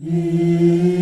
Mm-hmm.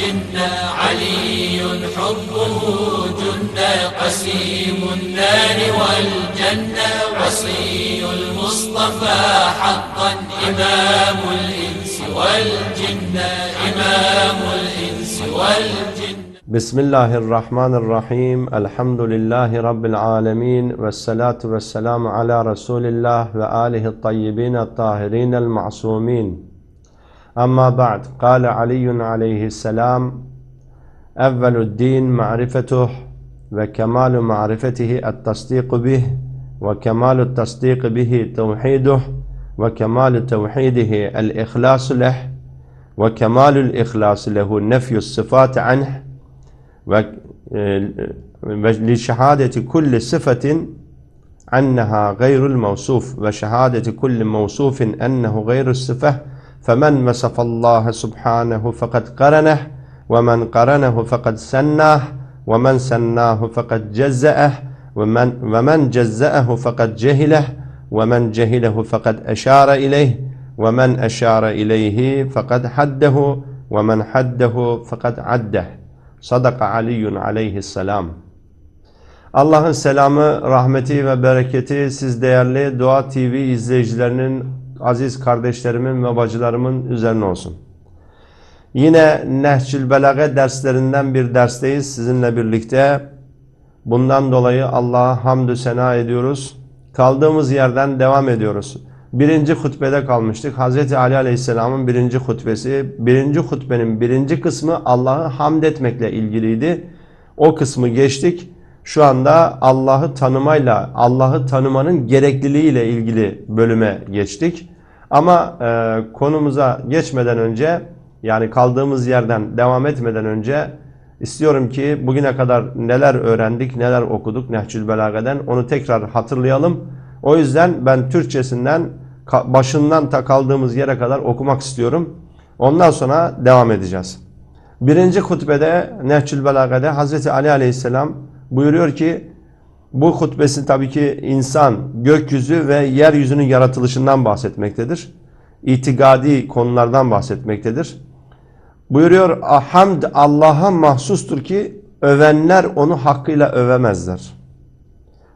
جنا علي حبه جنا قسيم النار والجنة وصي المصطفى حقا إمام الإنس والجنة إمام الإنس والجنة بسم الله الرحمن الرحيم الحمد لله رب العالمين والصلاة والسلام على رسول الله وآله الطيبين الطاهرين المعصومين. Ba'd. Kale Aliyyun aleyhisselam. Evvelü din ma'rifetuh ve kemalu ma'rifetihi et-tasdiku bih ve kemalu tasdiku bihi tevhiduh ve kemalu tevhidihi el-ihlasu leh ve kemalul ihlasu lehu nefyus sıfat anh ve ve li şehadeti kulli sıfatin annaha gayrul mevsuf ve فمن مسف الله سبحانه فقد قرنه ومن قرنه فقد سناه ومن سناه فقد جزأه ومن, ومن جزأه فقد جهله ومن جهله فقد أشار إليه ومن أشار إليه فقد حده ومن حده فقد عده. صدق علي عليه السلام. Allah'ın selamı, rahmeti ve bereketi siz değerli Doğa TV izleyicilerinin aziz kardeşlerimin ve bacılarımın üzerine olsun. Yine Nehçül Belage derslerinden bir dersteyiz sizinle birlikte. Bundan dolayı Allah'a hamdü sena ediyoruz. Kaldığımız yerden devam ediyoruz. Birinci hutbede kalmıştık. Hz. Ali Aleyhisselam'ın birinci hutbesi. Birinci hutbenin birinci kısmı Allah'ı hamd etmekle ilgiliydi. O kısmı geçtik. Şu anda Allah'ı tanımayla, Allah'ı tanımanın gerekliliğiyle ilgili bölüme geçtik. Ama e, konumuza geçmeden önce, yani kaldığımız yerden devam etmeden önce istiyorum ki bugüne kadar neler öğrendik, neler okuduk Nehçül Belaga'dan onu tekrar hatırlayalım. O yüzden ben Türkçesinden başından ta kaldığımız yere kadar okumak istiyorum. Ondan sonra devam edeceğiz. Birinci hutbede Nehçül Belaga'da Hazreti Ali Aleyhisselam buyuruyor ki bu hutbesi tabii ki insan, gökyüzü ve yeryüzünün yaratılışından bahsetmektedir. İtikadi konulardan bahsetmektedir. Buyuruyor hamd Allah'a mahsustur ki övenler onu hakkıyla övemezler.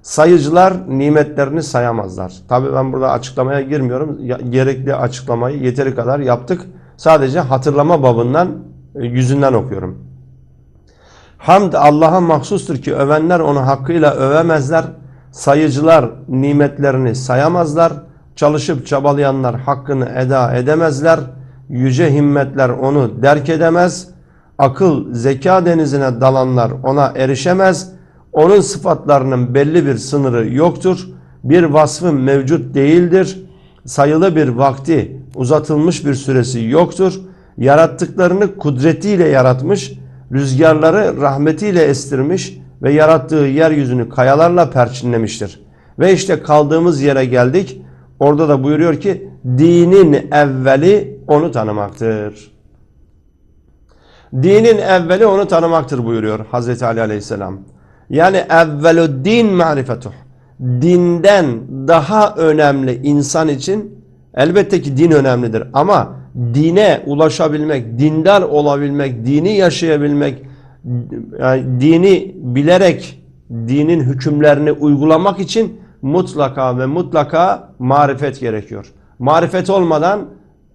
Sayıcılar nimetlerini sayamazlar. Tabi ben burada açıklamaya girmiyorum. Gerekli açıklamayı yeteri kadar yaptık. Sadece hatırlama babından e, yüzünden okuyorum. Hamd Allah'a mahsustur ki övenler onu hakkıyla övemezler. Sayıcılar nimetlerini sayamazlar. Çalışıp çabalayanlar hakkını eda edemezler. Yüce himmetler onu derk edemez. Akıl, zeka denizine dalanlar ona erişemez. Onun sıfatlarının belli bir sınırı yoktur. Bir vasfı mevcut değildir. Sayılı bir vakti, uzatılmış bir süresi yoktur. Yarattıklarını kudretiyle yaratmış, rüzgarları rahmetiyle estirmiş ve yarattığı yeryüzünü kayalarla perçinlemiştir. Ve işte kaldığımız yere geldik. Orada da buyuruyor ki dinin evveli onu tanımaktır. Dinin evveli onu tanımaktır buyuruyor Hazreti Ali Aleyhisselam. Yani evveluddin marifetuh. Dinden daha önemli insan için elbette ki din önemlidir ama dine ulaşabilmek, dindar olabilmek, dini yaşayabilmek, yani dini bilerek dinin hükümlerini uygulamak için mutlaka ve mutlaka marifet gerekiyor. Marifet olmadan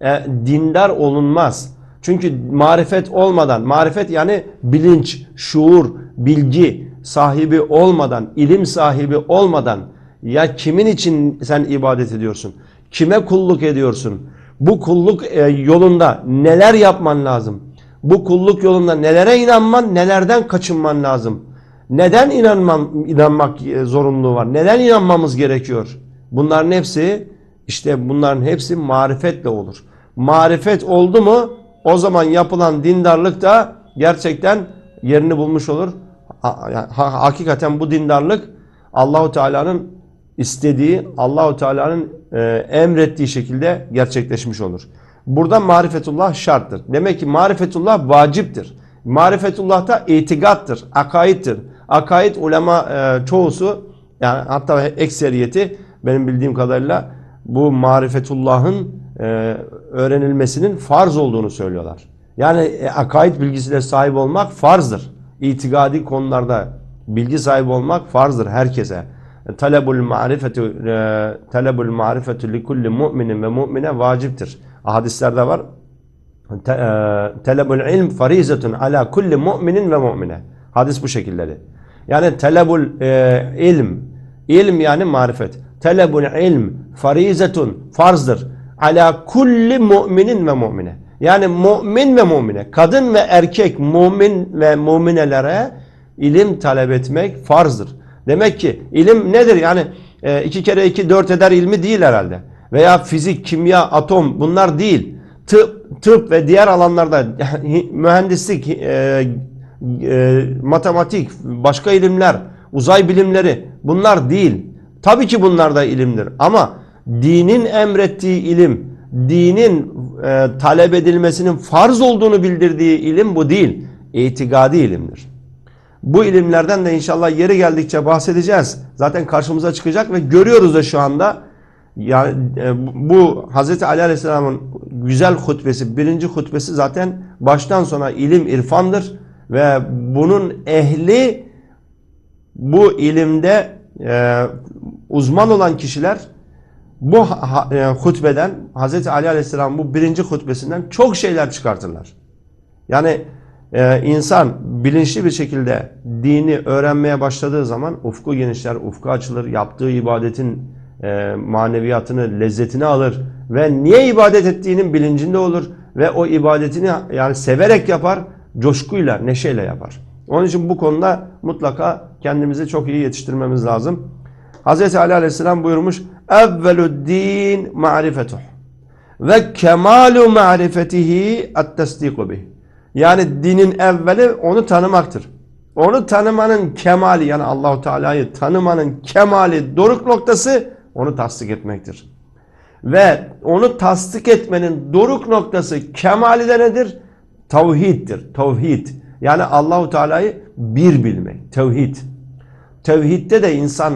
e, dindar olunmaz. Çünkü marifet olmadan, marifet yani bilinç, şuur, bilgi, sahibi olmadan, ilim sahibi olmadan ya kimin için sen ibadet ediyorsun? Kime kulluk ediyorsun? Bu kulluk e, yolunda neler yapman lazım? Bu kulluk yolunda nelere inanman, nelerden kaçınman lazım? Neden inanmam, inanmak e, zorunluluğu var? Neden inanmamız gerekiyor? Bunların hepsi işte bunların hepsi marifetle olur. Marifet oldu mu o zaman yapılan dindarlık da gerçekten yerini bulmuş olur. Hakikaten bu dindarlık Allahu Teala'nın istediği, Allahu Teala'nın e, emrettiği şekilde gerçekleşmiş olur. Burada marifetullah şarttır. Demek ki marifetullah vaciptir. Marifetullah da itikattır, akaittir. Akaid ulema e, çoğusu yani hatta ekseriyeti benim bildiğim kadarıyla bu marifetullah'ın e, öğrenilmesinin farz olduğunu söylüyorlar. Yani e, akaid bilgisine sahip olmak farzdır. İtikadi konularda bilgi sahibi olmak farzdır herkese. Talebul marifetu e, talebul marifetu li kulli mu'minin ve mu'mine vaciptir. Hadislerde var. E, Talebul ilm farizetun ala kulli mu'minin ve mu'mine. Hadis bu şekilleri. Yani talebul e, ilm ilm yani marifet. Talebul ilm farizetun farzdır. Ala kulli mu'minin ve mu'mine. Yani mümin ve mumine, kadın ve erkek mümin ve muminelere ilim talep etmek farzdır. Demek ki ilim nedir? Yani e, iki kere iki dört eder ilmi değil herhalde. Veya fizik, kimya, atom bunlar değil. Tıp, tıp ve diğer alanlarda mühendislik, e, e, matematik, başka ilimler, uzay bilimleri bunlar değil. Tabii ki bunlar da ilimdir ama dinin emrettiği ilim, dinin e, talep edilmesinin farz olduğunu bildirdiği ilim bu değil. İtikadi ilimdir. Bu ilimlerden de inşallah yeri geldikçe bahsedeceğiz. Zaten karşımıza çıkacak ve görüyoruz da şu anda yani e, bu Hz. Ali Aleyhisselam'ın güzel hutbesi, birinci hutbesi zaten baştan sona ilim irfandır ve bunun ehli bu ilimde e, uzman olan kişiler bu e, hutbeden Hz. Ali Aleyhisselam bu birinci hutbesinden çok şeyler çıkartırlar. Yani e, insan bilinçli bir şekilde dini öğrenmeye başladığı zaman ufku genişler, ufku açılır, yaptığı ibadetin e, maneviyatını, lezzetini alır ve niye ibadet ettiğinin bilincinde olur ve o ibadetini yani severek yapar, coşkuyla, neşeyle yapar. Onun için bu konuda mutlaka kendimizi çok iyi yetiştirmemiz lazım. Hz. Ali Aleyhisselam buyurmuş evvelü din ma'rifetuh ve kemalu ma'rifetihi at-tasdiku bih. Yani dinin evveli onu tanımaktır. Onu tanımanın kemali yani Allahu Teala'yı tanımanın kemali doruk noktası onu tasdik etmektir. Ve onu tasdik etmenin doruk noktası kemali de nedir? Tevhiddir. Tevhid. Yani Allahu Teala'yı bir bilmek. Tevhid. Tevhidde de insan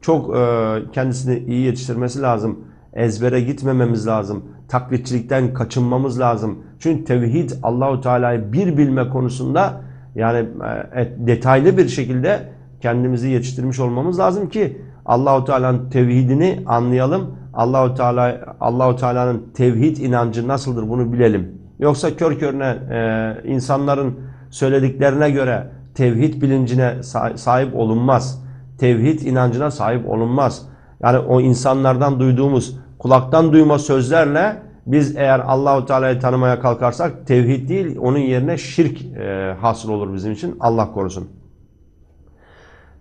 çok e, kendisini iyi yetiştirmesi lazım. Ezbere gitmememiz lazım. Taklitçilikten kaçınmamız lazım. Çünkü tevhid Allahu Teala'yı bir bilme konusunda yani e, detaylı bir şekilde kendimizi yetiştirmiş olmamız lazım ki Allahu Teala'nın tevhidini anlayalım. Allahu Teala Allahu Teala'nın tevhid inancı nasıldır bunu bilelim. Yoksa kör körüne e, insanların söylediklerine göre tevhid bilincine sa- sahip olunmaz. Tevhid inancına sahip olunmaz. Yani o insanlardan duyduğumuz kulaktan duyma sözlerle biz eğer Allahu Teala'yı tanımaya kalkarsak tevhid değil onun yerine şirk e, hasıl olur bizim için. Allah korusun.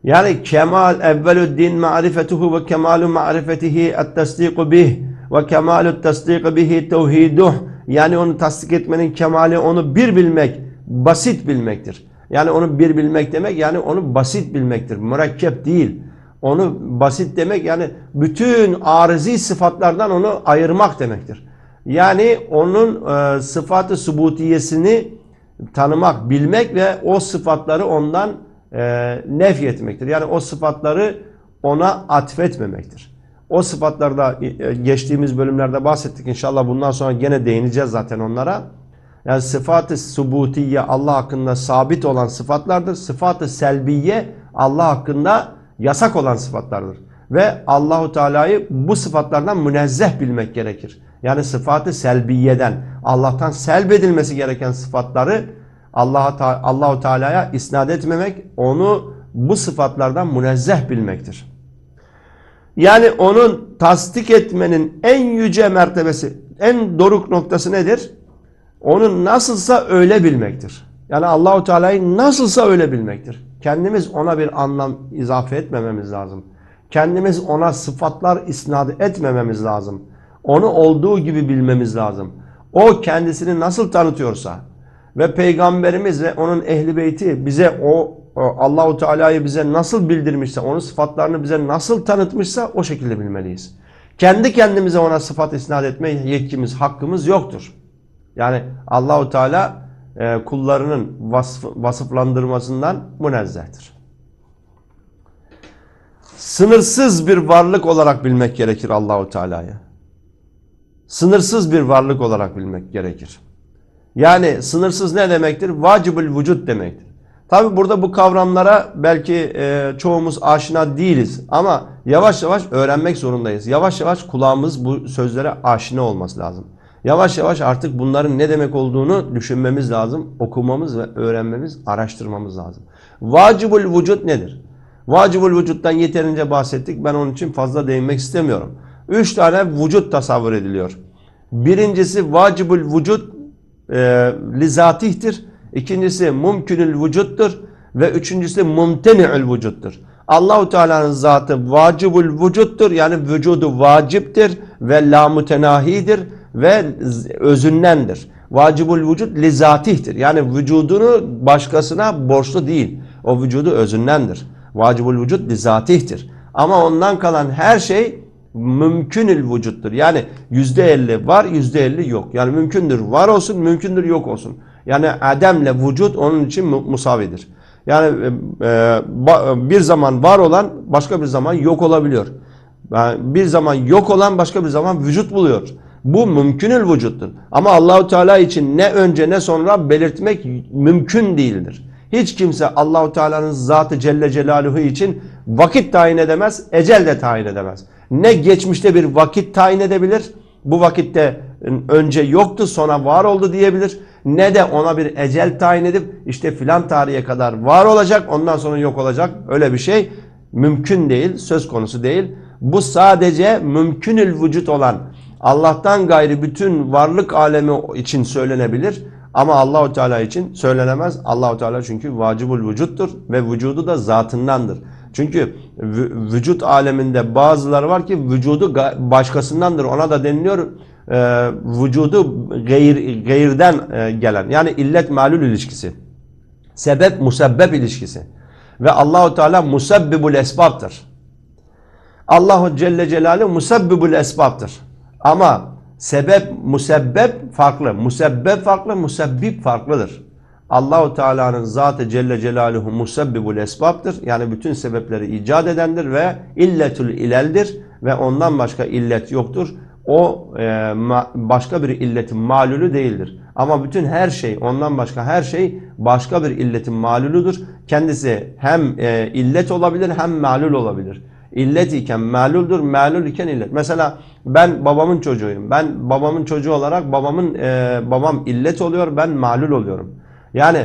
Yani kemal evvelü din ma'rifetuhu ve kemalu ma'rifetihi et-tasdiku bih ve kemalu tasdiku bihi tevhiduh. Yani onu tasdik etmenin kemali onu bir bilmek, basit bilmektir. Yani onu bir bilmek demek yani onu basit bilmektir. Mürekkep değil. Onu basit demek yani bütün arızi sıfatlardan onu ayırmak demektir. Yani onun e, sıfatı subutiyesini tanımak, bilmek ve o sıfatları ondan e, nefy etmektir. Yani o sıfatları ona atfetmemektir. O sıfatlarda e, geçtiğimiz bölümlerde bahsettik. İnşallah bundan sonra gene değineceğiz zaten onlara. Yani sıfat-ı subutiye Allah hakkında sabit olan sıfatlardır. Sıfat-ı selbiye Allah hakkında yasak olan sıfatlardır. Ve Allahu Teala'yı bu sıfatlardan münezzeh bilmek gerekir. Yani sıfatı selbiyeden, Allah'tan selbedilmesi gereken sıfatları Allah'a Allahu Teala'ya isnat etmemek, onu bu sıfatlardan münezzeh bilmektir. Yani onun tasdik etmenin en yüce mertebesi, en doruk noktası nedir? Onu nasılsa öyle bilmektir. Yani Allahu Teala'yı nasılsa öyle bilmektir. Kendimiz ona bir anlam izafe etmememiz lazım. Kendimiz ona sıfatlar isnat etmememiz lazım. Onu olduğu gibi bilmemiz lazım. O kendisini nasıl tanıtıyorsa ve peygamberimiz ve onun ehli beyti bize o Allahu Teala'yı bize nasıl bildirmişse, onun sıfatlarını bize nasıl tanıtmışsa o şekilde bilmeliyiz. Kendi kendimize ona sıfat isnat etme yetkimiz, hakkımız yoktur. Yani Allahu Teala e, kullarının vasf, vasıflandırmasından münezzehtir. Sınırsız bir varlık olarak bilmek gerekir Allahu Teala'yı. Sınırsız bir varlık olarak bilmek gerekir. Yani sınırsız ne demektir? Vacibül vücut demektir. Tabi burada bu kavramlara belki e, çoğumuz aşina değiliz ama yavaş yavaş öğrenmek zorundayız. Yavaş yavaş kulağımız bu sözlere aşina olması lazım. Yavaş yavaş artık bunların ne demek olduğunu düşünmemiz lazım. Okumamız ve öğrenmemiz, araştırmamız lazım. Vacibül vücut nedir? Vacibül vücuttan yeterince bahsettik. Ben onun için fazla değinmek istemiyorum. Üç tane vücut tasavvur ediliyor. Birincisi vacibül vücut e, lizatihtir. İkincisi mümkünül vücuttur. Ve üçüncüsü mumteni'ül vücuttur. Allahu Teala'nın zatı vacibül vücuttur. Yani vücudu vaciptir ve la mütenahidir ve özündendir. Vacibül vücut lizatihtir. Yani vücudunu başkasına borçlu değil. O vücudu özündendir. Vacibül vücut lizatihtir. Ama ondan kalan her şey mümkünül vücuttur. Yani yüzde elli var, yüzde elli yok. Yani mümkündür var olsun, mümkündür yok olsun. Yani ademle vücut onun için musavidir. Yani e, bir zaman var olan başka bir zaman yok olabiliyor. Yani bir zaman yok olan başka bir zaman vücut buluyor. Bu mümkünül vücuttur. Ama Allahu Teala için ne önce ne sonra belirtmek mümkün değildir. Hiç kimse Allahu Teala'nın zatı Celle Celaluhu için vakit tayin edemez, ecel de tayin edemez. Ne geçmişte bir vakit tayin edebilir, bu vakitte önce yoktu sonra var oldu diyebilir. Ne de ona bir ecel tayin edip işte filan tarihe kadar var olacak ondan sonra yok olacak öyle bir şey mümkün değil, söz konusu değil. Bu sadece mümkünül vücut olan Allah'tan gayri bütün varlık alemi için söylenebilir. Ama Allahu Teala için söylenemez. Allahu Teala çünkü vacibul vücuttur ve vücudu da zatındandır. Çünkü vücut aleminde bazıları var ki vücudu başkasındandır. Ona da deniliyor e, vücudu gayr, gayirden e, gelen yani illet malul ilişkisi. Sebep musebbep ilişkisi. Ve Allahu Teala musebbibul esbabtır. Allahu Celle Celaluhu musebbibul esbabtır. Ama sebep, musebbep farklı. Musebbep farklı, musebbip farklıdır. Allahu Teala'nın zatı Celle Celaluhu musebbibul esbabtır. Yani bütün sebepleri icat edendir ve illetül ileldir ve ondan başka illet yoktur. O e, ma, başka bir illetin malulü değildir. Ama bütün her şey, ondan başka her şey başka bir illetin maluludur. Kendisi hem e, illet olabilir hem malul olabilir. İllet iken maluldur, malul iken illet. Mesela ben babamın çocuğuyum. Ben babamın çocuğu olarak babamın e, babam illet oluyor, ben malul oluyorum. Yani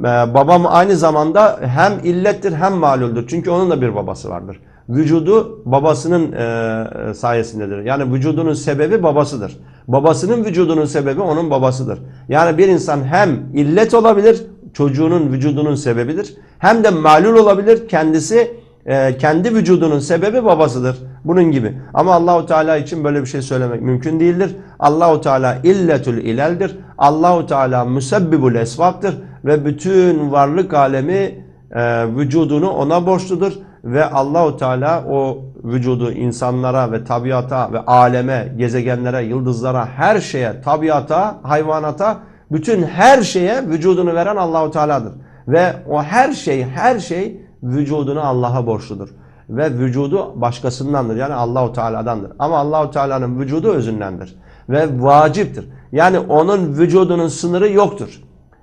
e, babam aynı zamanda hem illettir hem maluldür. Çünkü onun da bir babası vardır. Vücudu babasının e, sayesindedir. Yani vücudunun sebebi babasıdır. Babasının vücudunun sebebi onun babasıdır. Yani bir insan hem illet olabilir, çocuğunun vücudunun sebebidir. Hem de malul olabilir, kendisi e, kendi vücudunun sebebi babasıdır. Bunun gibi. Ama Allahu Teala için böyle bir şey söylemek mümkün değildir. Allahu Teala illetül ileldir. Allahu Teala müsebbibul esvaptır ve bütün varlık alemi e, vücudunu ona borçludur ve Allahu Teala o vücudu insanlara ve tabiata ve aleme, gezegenlere, yıldızlara, her şeye, tabiata, hayvanata, bütün her şeye vücudunu veren Allahu Teala'dır. Ve o her şey, her şey vücudunu Allah'a borçludur. Ve vücudu başkasındandır. Yani Allahu Teala'dandır. Ama Allahu Teala'nın vücudu özündendir. Ve vaciptir. Yani onun vücudunun sınırı yoktur.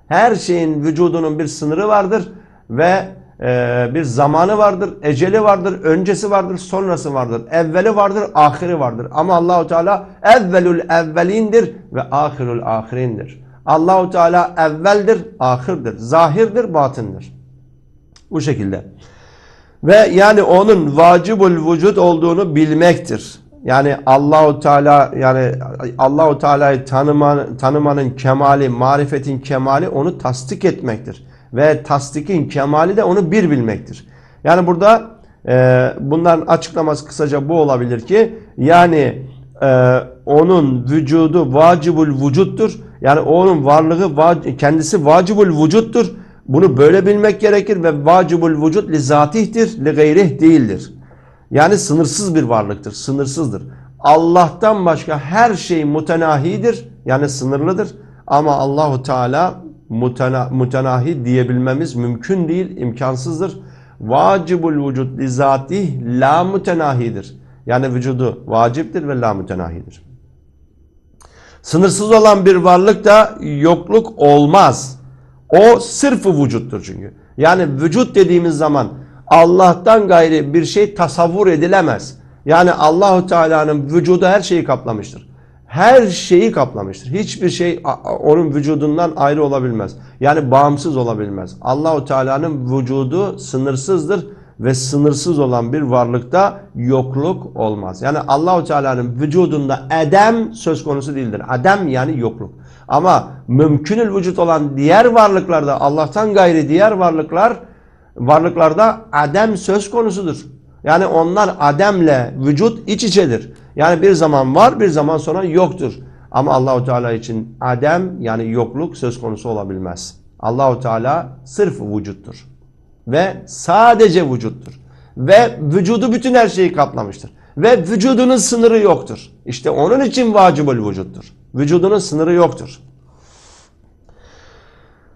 Her şeyin vücudunun bir sınırı vardır ve e, bir zamanı vardır, eceli vardır, öncesi vardır, sonrası vardır. Evveli vardır, ahiri vardır. Ama Allahu Teala evvelül evvelindir ve ahirul ahirindir. Allahu Teala evveldir, ahirdir, zahirdir, batındır. Bu şekilde. Ve yani onun vacibul vücut olduğunu bilmektir. Yani Allahu Teala yani Allahu Teala'yı tanıma, tanımanın kemali, marifetin kemali onu tasdik etmektir. ve tasdikin kemali de onu bir bilmektir. Yani burada e, bunların açıklaması kısaca bu olabilir ki yani e, onun vücudu vacibul vücuttur. Yani onun varlığı kendisi vacibul vücuttur. Bunu böyle bilmek gerekir ve vacibul vücut li zatihtir, li gayrih değildir. Yani sınırsız bir varlıktır, sınırsızdır. Allah'tan başka her şey mutenahidir, yani sınırlıdır. Ama Allahu Teala mutena, mutenahi diyebilmemiz mümkün değil, imkansızdır. Vacibul vücut li zatih la mutenahidir. Yani vücudu vaciptir ve la mütenahidir. Sınırsız olan bir varlık da yokluk olmaz. O sırfı vücuttur çünkü. Yani vücut dediğimiz zaman Allah'tan gayri bir şey tasavvur edilemez. Yani Allahu Teala'nın vücudu her şeyi kaplamıştır. Her şeyi kaplamıştır. Hiçbir şey onun vücudundan ayrı olabilmez. Yani bağımsız olabilmez. Allahu Teala'nın vücudu sınırsızdır ve sınırsız olan bir varlıkta yokluk olmaz. Yani Allahu Teala'nın vücudunda edem söz konusu değildir. Adem yani yokluk. Ama mümkünül vücut olan diğer varlıklarda Allah'tan gayri diğer varlıklar varlıklarda adem söz konusudur. Yani onlar ademle vücut iç içedir. Yani bir zaman var, bir zaman sonra yoktur. Ama Allahu Teala için adem yani yokluk söz konusu olabilmez. Allahu Teala sırf vücuttur ve sadece vücuttur. Ve vücudu bütün her şeyi kaplamıştır. Ve vücudunun sınırı yoktur. İşte onun için vacibül vücuttur. Vücudunun sınırı yoktur.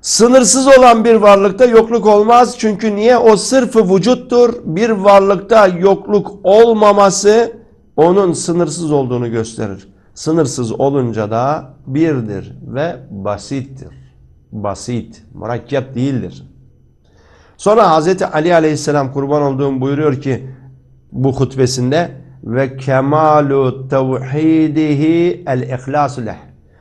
Sınırsız olan bir varlıkta yokluk olmaz. Çünkü niye? O sırfı vücuttur. Bir varlıkta yokluk olmaması onun sınırsız olduğunu gösterir. Sınırsız olunca da birdir ve basittir. Basit, murakkep değildir. Sonra Hz. Ali aleyhisselam kurban olduğum buyuruyor ki bu hutbesinde ve kemalu tevhidihi el ihlasu leh.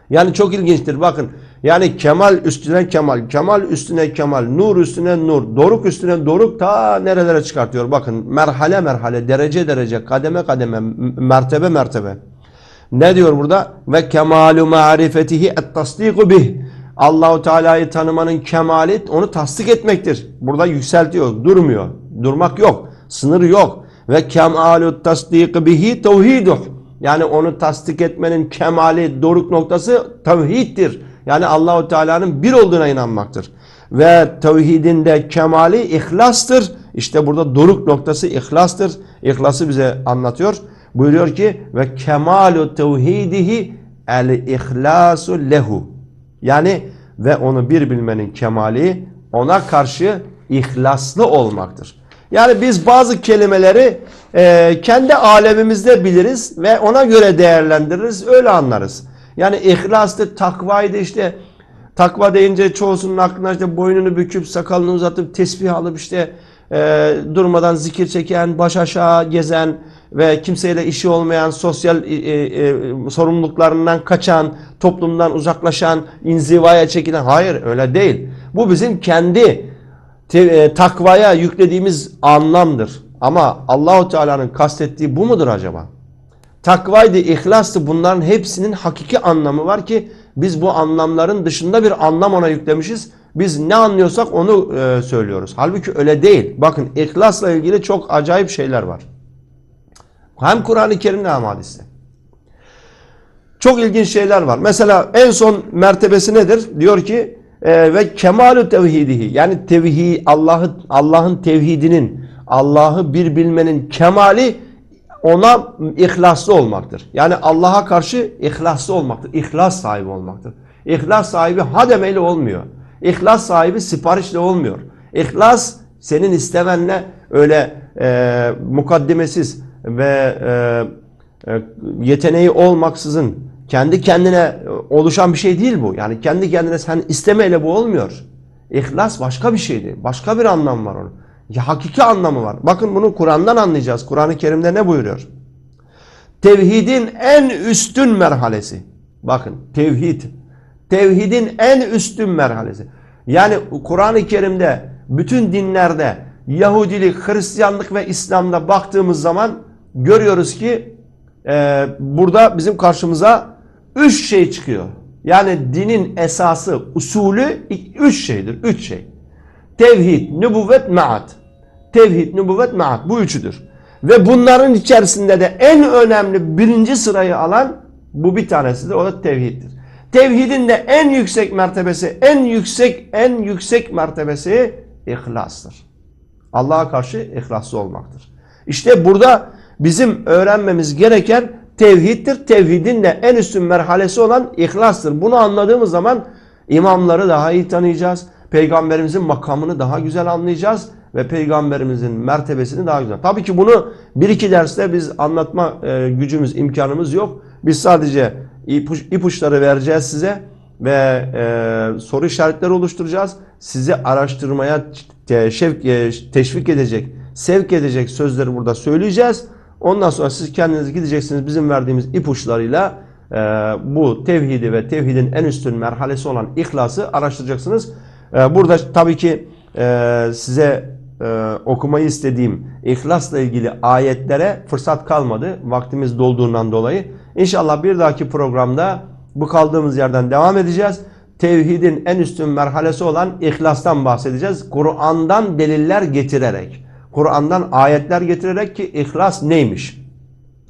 Yani çok ilginçtir bakın. Yani kemal üstüne kemal, kemal üstüne kemal, nur üstüne nur, doruk üstüne doruk ta nerelere çıkartıyor. Bakın merhale merhale, derece derece, kademe kademe, mertebe mertebe. Ne diyor burada? Ve kemalu ma'rifetihi et tasdiku bih. Allahu Teala'yı tanımanın kemali onu tasdik etmektir. Burada yükseltiyor, durmuyor. Durmak yok, sınır yok. Ve kemalu tasdik bihi tevhiduh. Yani onu tasdik etmenin kemali, doruk noktası tevhiddir. Yani Allahu Teala'nın bir olduğuna inanmaktır. Ve tevhidinde kemali ihlastır. İşte burada doruk noktası ihlastır. İhlası bize anlatıyor. Buyuruyor ki ve kemalu tevhidihi el ihlasu lehu. Yani ve onu bir bilmenin kemali ona karşı ihlaslı olmaktır. Yani biz bazı kelimeleri e, kendi alemimizde biliriz ve ona göre değerlendiririz, öyle anlarız. Yani ihlastı, takvaydı işte takva deyince çoğusunun aklına işte boynunu büküp sakalını uzatıp tesbih alıp işte e, durmadan zikir çeken, baş aşağı gezen ve kimseyle işi olmayan, sosyal e, e, sorumluluklarından kaçan, toplumdan uzaklaşan, inzivaya çekilen. Hayır öyle değil. Bu bizim kendi e, takvaya yüklediğimiz anlamdır. Ama Allahu Teala'nın kastettiği bu mudur acaba? Takvaydı, ihlastı bunların hepsinin hakiki anlamı var ki biz bu anlamların dışında bir anlam ona yüklemişiz. Biz ne anlıyorsak onu e, söylüyoruz. Halbuki öyle değil. Bakın ihlasla ilgili çok acayip şeyler var. Hem Kur'an-ı Kerim'de hem hadiste. Çok ilginç şeyler var. Mesela en son mertebesi nedir? Diyor ki e, ve kemalu tevhidihi yani tevhid Allah'ı Allah'ın tevhidinin Allah'ı bir bilmenin kemali ona ihlaslı olmaktır. Yani Allah'a karşı ihlaslı olmaktır. İhlas sahibi olmaktır. İhlas sahibi ha demeyle olmuyor. İhlas sahibi siparişle olmuyor. İhlas senin istemenle öyle e, mukaddimesiz ve e, e, yeteneği olmaksızın kendi kendine oluşan bir şey değil bu. Yani kendi kendine sen istemeyle bu olmuyor. İhlas başka bir şeydi. Başka bir anlam var onun. Ya, hakiki anlamı var. Bakın bunu Kur'an'dan anlayacağız. Kur'an-ı Kerim'de ne buyuruyor? Tevhidin en üstün merhalesi. Bakın tevhid. Tevhidin en üstün merhalesi. Yani Kur'an-ı Kerim'de bütün dinlerde Yahudilik, Hristiyanlık ve İslam'da baktığımız zaman görüyoruz ki e, burada bizim karşımıza üç şey çıkıyor. Yani dinin esası, usulü üç şeydir. Üç şey. tevhid, nübüvvet, maat. Tevhid, nübüvvet, maat. Bu üçüdür. Ve bunların içerisinde de en önemli birinci sırayı alan bu bir tanesidir. O da tevhiddir. Tevhidin de en yüksek mertebesi, en yüksek, en yüksek mertebesi ihlastır. Allah'a karşı ihlaslı olmaktır. İşte burada bizim öğrenmemiz gereken tevhiddir. Tevhidin de en üstün merhalesi olan ihlastır. Bunu anladığımız zaman imamları daha iyi tanıyacağız. Peygamberimizin makamını daha güzel anlayacağız ve peygamberimizin mertebesini daha güzel. Tabii ki bunu bir iki derste biz anlatma e, gücümüz, imkanımız yok. Biz sadece ipuç, ipuçları vereceğiz size ve e, soru işaretleri oluşturacağız. Sizi araştırmaya te, şevk, e, teşvik edecek, sevk edecek sözleri burada söyleyeceğiz. Ondan sonra siz kendiniz gideceksiniz bizim verdiğimiz ipuçlarıyla e, bu tevhidi ve tevhidin en üstün merhalesi olan ihlası araştıracaksınız. E, burada tabii ki e, size e, okumayı istediğim ihlasla ilgili ayetlere fırsat kalmadı. Vaktimiz dolduğundan dolayı. İnşallah bir dahaki programda bu kaldığımız yerden devam edeceğiz. Tevhidin en üstün merhalesi olan ihlastan bahsedeceğiz. Kur'an'dan deliller getirerek, Kur'an'dan ayetler getirerek ki ihlas neymiş?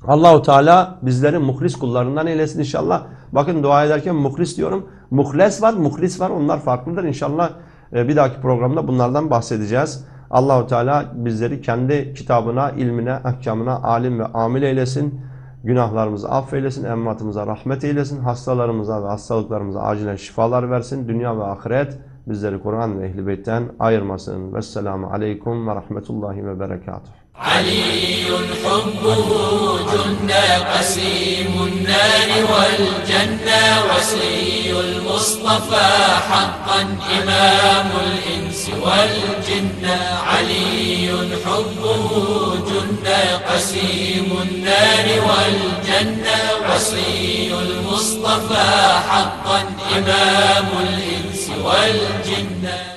Allahu Teala bizleri muhlis kullarından eylesin inşallah. Bakın dua ederken muhlis diyorum. Muhles var, muhlis var. Onlar farklıdır. İnşallah e, bir dahaki programda bunlardan bahsedeceğiz. Allahu Teala bizleri kendi kitabına, ilmine, ahkamına alim ve amil eylesin. Günahlarımızı affeylesin, emmatımıza rahmet eylesin, hastalarımıza ve hastalıklarımıza acilen şifalar versin. Dünya ve ahiret bizleri Kur'an ve Ehl-i Beyt'ten ayırmasın. Vesselamu aleyküm ve rahmetullahi ve berekatuhu. علي حبه جند قسيم النار والجنة وصي المصطفى حقا إمام الإنس والجن علي حبه جند قسيم النار والجنة وصي المصطفى حقا إمام الإنس والجنة.